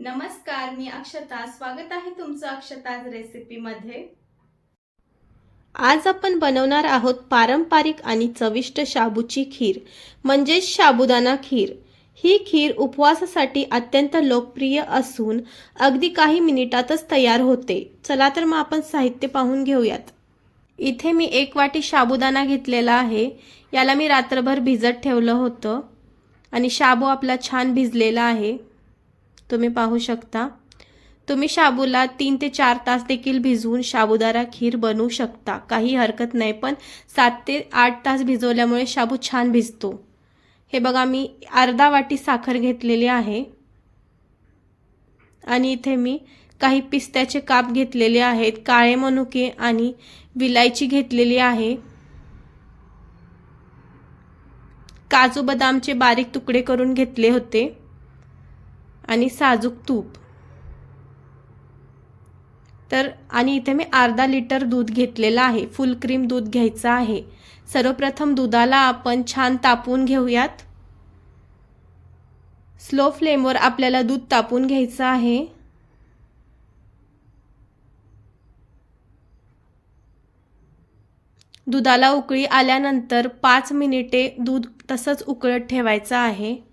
नमस्कार मी अक्षता. स्वागत आहे तुमचं अक्षताज रेसिपीमध्ये. आज आपण बनवणार आहोत पारंपरिक आणि चविष्ट शाबूची खीर म्हणजेच शाबुदाना खीर. ही खीर उपवासासाठी अत्यंत लोकप्रिय असून अगदी काही मिनिटातच तयार होते. चला तर मग आपण साहित्य पाहून घेऊयात. इथे मी एक वाटी शाबुदाना घेतलेला आहे. याला मी रात्रभर भिजत ठेवलं होतं. आणि शाबू आपला छान भिजलेला आहे. तुम्ही पाहू शकता. तुम्ही शाबूला तीन ते चार तास देखील भिजवून साबुदाणा खीर बनवू शकता. काही हरकत नाही पण सात ते आठ तास भिजवल्यामुळे शाबू छान भिजतो. हे बघा मी अर्धा वाटी साखर घेतलेली आहे. आणि इथे मी काही पिस्त्याचे काप घेतलेले आहेत काळे मनुके आणि विलायची घेतलेली आहे. काजू बदामचे बारीक तुकडे करून घेतले होते. आणि साजूक तूप. तर आणि इथे मी अर्धा लिटर दूध घेतलेलं आहे. फुल क्रीम दूध घ्यायचं आहे. सर्वप्रथम दुधाला आपण छान तापवून घेऊयात. स्लो फ्लेमवर आपल्याला दूध तापवून घ्यायचं आहे. दुधाला उकळी आल्यानंतर पाच मिनिटे दूध तसंच उकळत ठेवायचं आहे.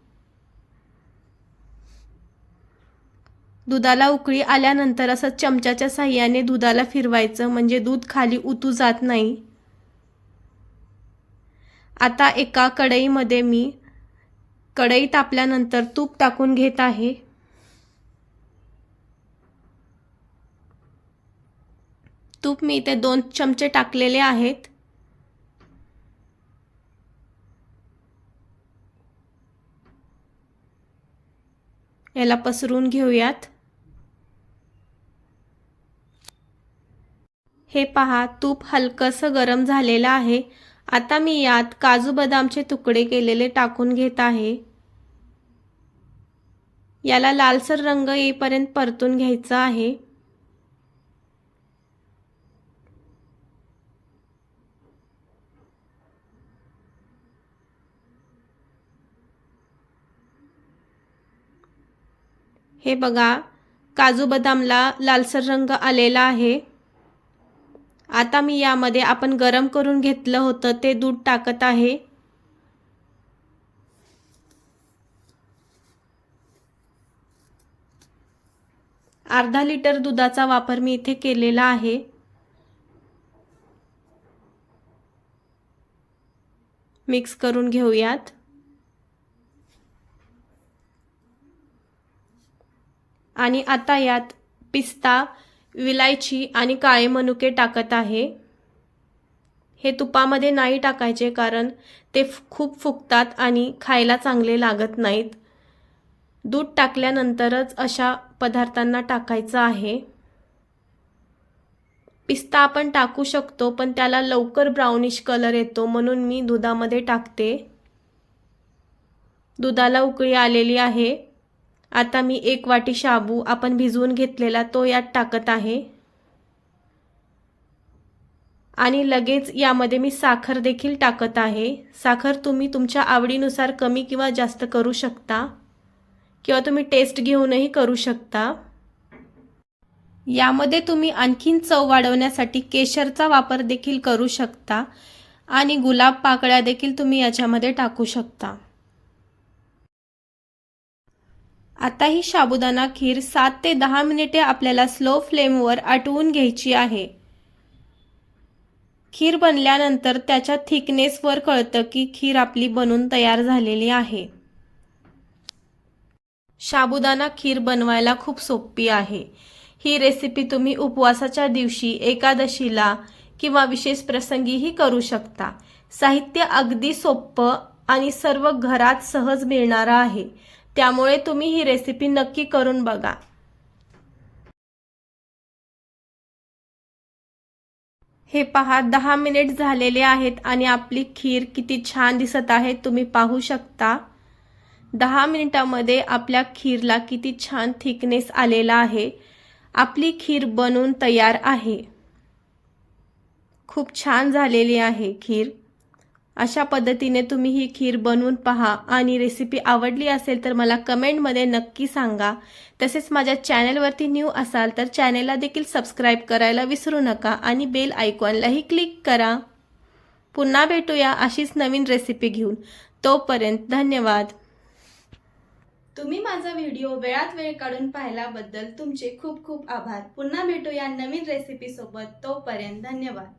दुधाला उकळी आल्यानंतर असं चमच्याच्या साह्याने दुधाला फिरवायचं म्हणजे दूध खाली उतू जात नाही. आता एका कढईमध्ये मी कढई तापल्यानंतर तूप टाकून घेत आहे. तूप मी इथे दोन चमचे टाकलेले आहेत. याला पसरून घेऊयात. हे पहा तूप हलकंसं गरम झालेलं आहे. आता मी यात काजू बदामचे तुकडे केलेले टाकून घेत आहे. याला लालसर रंग येईपर्यंत परतून घ्यायचा आहे. हे बघा काजू बदामला लालसर रंग आलेला आहे. आता मी यामध्ये आपण गरम करून घेतलं होतं ते दूध टाकत आहे. अर्धा लिटर दुधाचा वापर मी इथे केलेला आहे. मिक्स करून घेऊयात. आणि आता यात पिस्ता विलायची आणि काळे मनुके टाकत आहे. हे तुपामध्ये नाही टाकायचे कारण ते खूप फुगतात आणि खायला चांगले लागत नाहीत. दूध टाकल्यानंतरच अशा पदार्थांना टाकायचं आहे. पिस्ता आपण टाकू शकतो पण त्याला लवकर ब्राउनिश कलर येतो म्हणून मी दुधामध्ये टाकते. दुधाला उकळी आलेली आहे. आता मी एक वाटी शाबू आपण भिजवून घेतलेला तो यात टाकत आहे. आणि लगेच यामध्ये मी साखर देखील टाकत आहे. साखर तुम्ही तुमच्या आवडीनुसार कमी किंवा जास्त करू शकता. किंवा तुम्ही टेस्ट घेऊनही करू शकता. यामध्ये तुम्ही आणखीन चव वाढवण्यासाठी केशरचा वापर देखील करू शकता. आणि गुलाब पाकळ्या देखील तुम्ही याच्यामध्ये टाकू शकता. आता ही साबुदाणा खीर सात ते दहा मिनिटे आपल्याला स्लो फ्लेमवर आटवून घ्यायची आहे. खीर बनल्यानंतर त्याच्या थिकनेसवर कळतं की खीर आपली बनून तयार झालेली आहे. साबुदाणा खीर बनवायला खूप सोपी आहे. ही रेसिपी तुम्ही उपवासाच्या दिवशी एकादशीला किंवा विशेष प्रसंगीही करू शकता. साहित्य अगदी सोपं आणि सर्व घरात सहज मिळणारं आहे. त्यामुळे तुम्ही ही रेसिपी नक्की करून बघा. हे पहा दहा मिनिट झालेले आहेत आणि आपली खीर किती छान दिसत आहे तुम्ही पाहू शकता. दहा मिनिटामध्ये आपल्या खीरला किती छान थिकनेस आलेला आहे. आपली खीर बनून तयार आहे. खूप छान झालेली आहे खीर. अशा पद्धतीने तुम्ही ही खीर बनवून पहा. आणि रेसिपी आवडली असेल तर मला कमेंटमध्ये नक्की सांगा. तसेच माझ्या चॅनलवरती न्यू असाल तर चॅनेलला देखील सबस्क्राईब करायला विसरू नका. आणि बेल आयकॉनलाही क्लिक करा. पुन्हा भेटूया अशीच नवीन रेसिपी घेऊन. तोपर्यंत धन्यवाद. तुम्ही माझा व्हिडिओ वेळात वेळ काढून पाहिल्याबद्दल तुमचे खूप खूप आभार. पुन्हा भेटूया नवीन रेसिपीसोबत तोपर्यंत धन्यवाद.